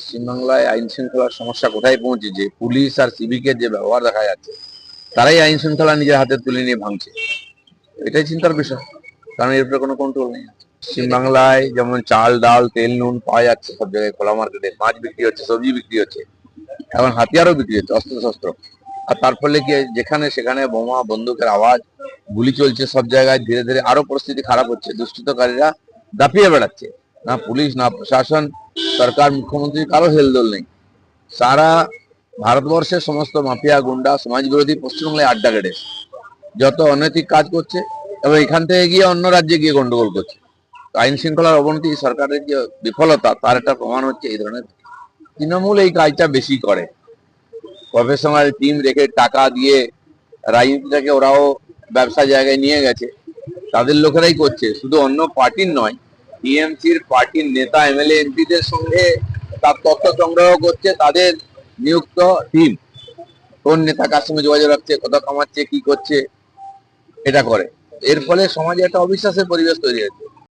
পশ্চিমবাংলায় আইন শৃঙ্খলার সমস্যা কোথায় পৌঁছেছে? পুলিশ আর সিভিকের যে ব্যবহার দেখা যাচ্ছে, তারাই আইন শৃঙ্খলা নিজের হাতে তুলে নিয়ে ভাঙছে। এটাই চিন্তার বিষয়, কারণ এর উপরে কোনো কন্ট্রোল নেই। পশ্চিমবাংলায় যেমন চাল, ডাল, তেল, নুন পাওয়া যাচ্ছে সব জায়গায়, খোলা মার্কেটে, মাছ বিক্রি হচ্ছে, সবজি বিক্রি হচ্ছে, এখন হাতিয়ারও বিক্রি হচ্ছে অস্ত্র শস্ত্র আর তার ফলে কি যেখানে সেখানে বোমা, বন্দুকের আওয়াজ, গুলি চলছে সব জায়গায়, ধীরে ধীরে আরও পরিস্থিতি খারাপ হচ্ছে, দুষ্কৃতকারীরা দাপিয়ে বেড়াচ্ছে। না পুলিশ, না প্রশাসন সরকার, মুখ্যমন্ত্রী, কারও হেলদোল নেই। সারা ভারতবর্ষের সমস্ত মাফিয়া, গুন্ডা সমাজ বিরোধী পশ্চিমবাংলায় আড্ডা কেটে। যত অনৈতিক কাজ করছে, এবং এখান থেকে গিয়ে অন্য রাজ্যে গিয়ে গন্ডগোল করছে। আইন শৃঙ্খলার অবনতি সরকারের যে বিফলতা, তার একটা প্রমাণ হচ্ছে এই ধরনের। তৃণমূল এই কাজটা বেশি করে। প্রফেশনাল টিম রেখে টাকা দিয়ে রাজনীতিটাকে ওরাও ব্যবসা জায়গায় নিয়ে গেছে। তাদের লোকেরাই করছে। শুধু অন্য পার্টির নয় টিএমসির পার্টির নেতা এমএলএ এমপিদের সঙ্গে তার তথ্য সংগ্রহ করছে, তাদের নিযুক্ত টিম কোন নেতা কার সঙ্গে যোগাযোগ রাখছে, কত কামাচ্ছে, কি করছে, এটা করে। এর ফলে সমাজে একটা অবিশ্বাসের পরিবেশ তৈরি হচ্ছে